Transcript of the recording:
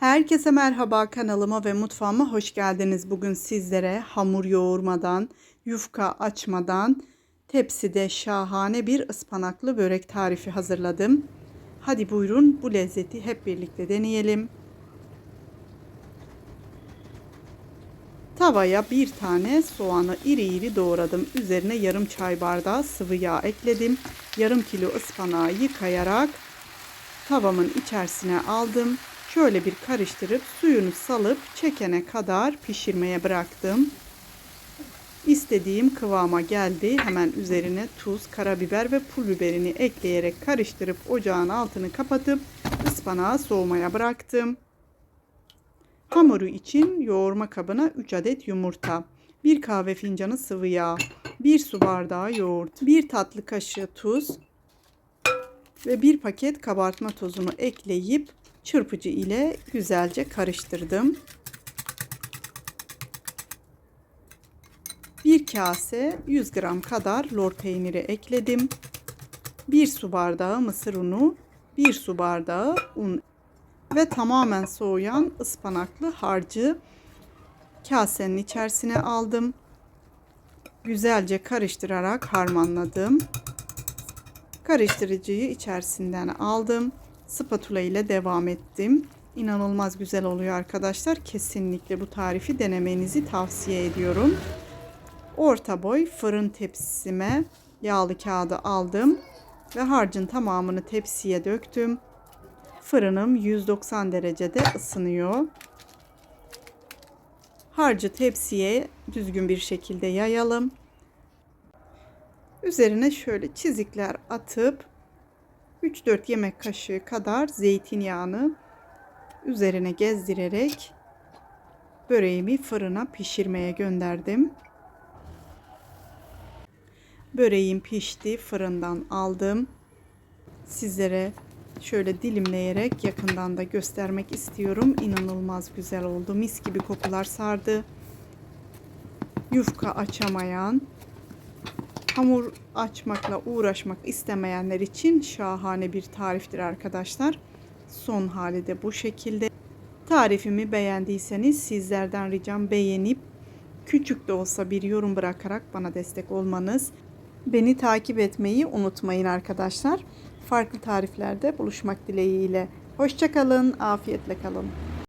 Herkese merhaba kanalıma ve mutfağıma hoş geldiniz. Bugün sizlere hamur yoğurmadan, yufka açmadan tepside şahane bir ıspanaklı börek tarifi hazırladım. Hadi buyurun bu lezzeti hep birlikte deneyelim. Tavaya bir tane soğanı iri iri doğradım. Üzerine yarım çay bardağı sıvı yağ ekledim. Yarım kilo ıspanağı yıkayarak tavamın içerisine aldım. Şöyle bir karıştırıp suyunu salıp çekene kadar pişirmeye bıraktım. İstediğim kıvama geldi. Hemen üzerine tuz, karabiber ve pul biberini ekleyerek karıştırıp ocağın altını kapatıp ıspanağı soğumaya bıraktım. Hamuru için yoğurma kabına 3 adet yumurta, 1 kahve fincanı sıvı yağ, 1 su bardağı yoğurt, 1 tatlı kaşığı tuz ve 1 paket kabartma tozunu ekleyip çırpıcı ile güzelce karıştırdım. Bir kase 100 gram kadar lor peyniri ekledim. 1 su bardağı mısır unu, 1 su bardağı un ve tamamen soğuyan ıspanaklı harcı kasenin içerisine aldım. Güzelce karıştırarak harmanladım. Karıştırıcıyı içerisinden aldım. Spatula ile devam ettim. İnanılmaz güzel oluyor arkadaşlar. Kesinlikle bu tarifi denemenizi tavsiye ediyorum. Orta boy fırın tepsisime yağlı kağıdı aldım ve harcın tamamını tepsiye döktüm. Fırınım 190 derecede ısınıyor. Harcı tepsiye düzgün bir şekilde yayalım. Üzerine şöyle çizikler atıp 3-4 yemek kaşığı kadar zeytinyağını üzerine gezdirerek böreğimi fırına pişirmeye gönderdim. Böreğim pişti, fırından aldım. Sizlere şöyle dilimleyerek yakından da göstermek istiyorum. İnanılmaz güzel oldu. Mis gibi kokular sardı. Yufka açamayan, hamur açmakla uğraşmak istemeyenler için şahane bir tariftir arkadaşlar. Son hali de bu şekilde. Tarifimi beğendiyseniz sizlerden ricam beğenip küçük de olsa bir yorum bırakarak bana destek olmanız. Beni takip etmeyi unutmayın arkadaşlar. Farklı tariflerde buluşmak dileğiyle. Hoşçakalın, afiyetle kalın.